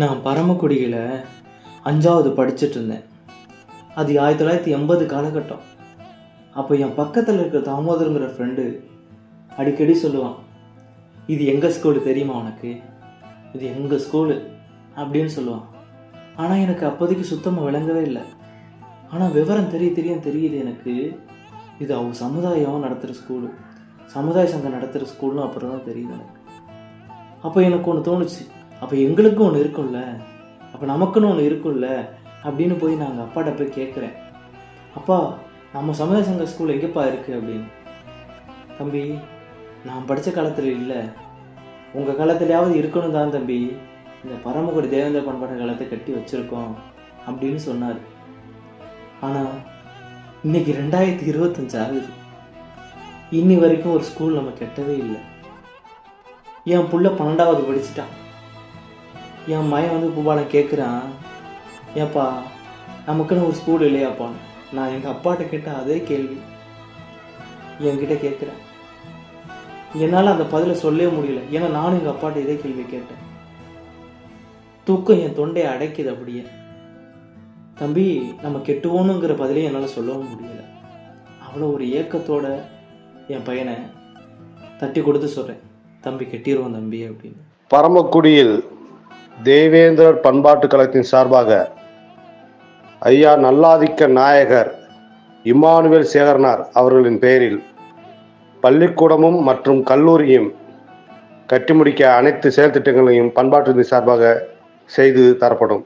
நான் பரமக்குடியில் அஞ்சாவது படிச்சுட்டு இருந்தேன் அது ஆயிரத்தி தொள்ளாயிரத்தி எண்பது காலகட்டம். அப்போ என் பக்கத்தில் இருக்கிற தாமோதருங்கிற ஃப்ரெண்டு அடிக்கடி சொல்லுவான் இது எங்கள் ஸ்கூலு தெரியுமா உனக்கு? இது எங்கள் ஸ்கூலு அப்படின்னு சொல்லுவான். ஆனால் எனக்கு அப்போதைக்கு சுத்தமாக விளங்கவே இல்லை. ஆனால் விவரம் தெரிய தெரிய தெரியுது எனக்கு. இது அவங்க சமுதாயம் நடத்துகிற ஸ்கூலு சமுதாய சங்கம் நடத்துகிற ஸ்கூல்னு அப்புறம் தான் தெரியுது எனக்கு. அப்போ எனக்கு ஒன்று தோணுச்சு. அப்போ எங்களுக்கும் ஒன்று இருக்கும்ல. அப்போ நமக்குன்னு ஒன்று இருக்கும்ல அப்படின்னு போய் நாங்கள் அப்பாட்ட போய் கேட்குறேன் அப்பா நம்ம சமுதாய சங்க ஸ்கூல் எங்கேப்பா இருக்குது அப்படின்னு. தம்பி நான் படித்த காலத்தில் இல்லை. உங்கள் காலத்துலையாவது இருக்கணும் தான் தம்பி. இந்த பரமக்குடி தேவேந்திர பண்பாட்டு காலத்தை கட்டி வச்சுருக்கோம் அப்படின்னு சொன்னார். ஆனால் இன்னைக்கு ரெண்டாயிரத்தி இருபத்தஞ்சு ஆகுது. இன்னி வரைக்கும் ஒரு ஸ்கூல் நம்ம கெட்டவே இல்லை. என் புள்ள பன்னெண்டாவது படிச்சுட்டான். என் மயன் வந்து பூபாலம் கேட்குறான் ஏப்பா நமக்குன்னு ஒரு ஸ்கூல் இல்லையாப்பான்னு நான் எங்கள் அப்பாட்ட கேட்ட அதே கேள்வி. என்கிட்ட கேட்குறேன் என்னால் அந்த பதிலை சொல்லவே முடியல. ஏன்னா நானும் எங்கள் அப்பாட்ட இதே கேள்வி கேட்டேன். தூக்கம் என் தொண்டையை அடைக்குது அப்படியே. தம்பி நம்ம கெட்டுவோனுங்கிற பதிலையும் என்னால் சொல்லவும் முடியல. அவ்வளோ ஒரு ஏக்கத்தோட என் பையனை தட்டி கொடுத்து சொல்கிறேன் தம்பி கெட்டிடுவோம் தம்பி அப்படின்னு. பரமக்குடியில் தேவேந்திரர் பண்பாட்டு கழகத்தின் சார்பாக ஐயா நல்லாதிக்க நாயகர் இம்மானுவேல் சேகரனார் அவர்களின் பெயரில் பள்ளிக்கூடமும் மற்றும் கல்லூரியும் கட்டி முடிக்க அனைத்து செயல்திட்டங்களையும் பண்பாட்டு சார்பாக செய்து தரப்படும்.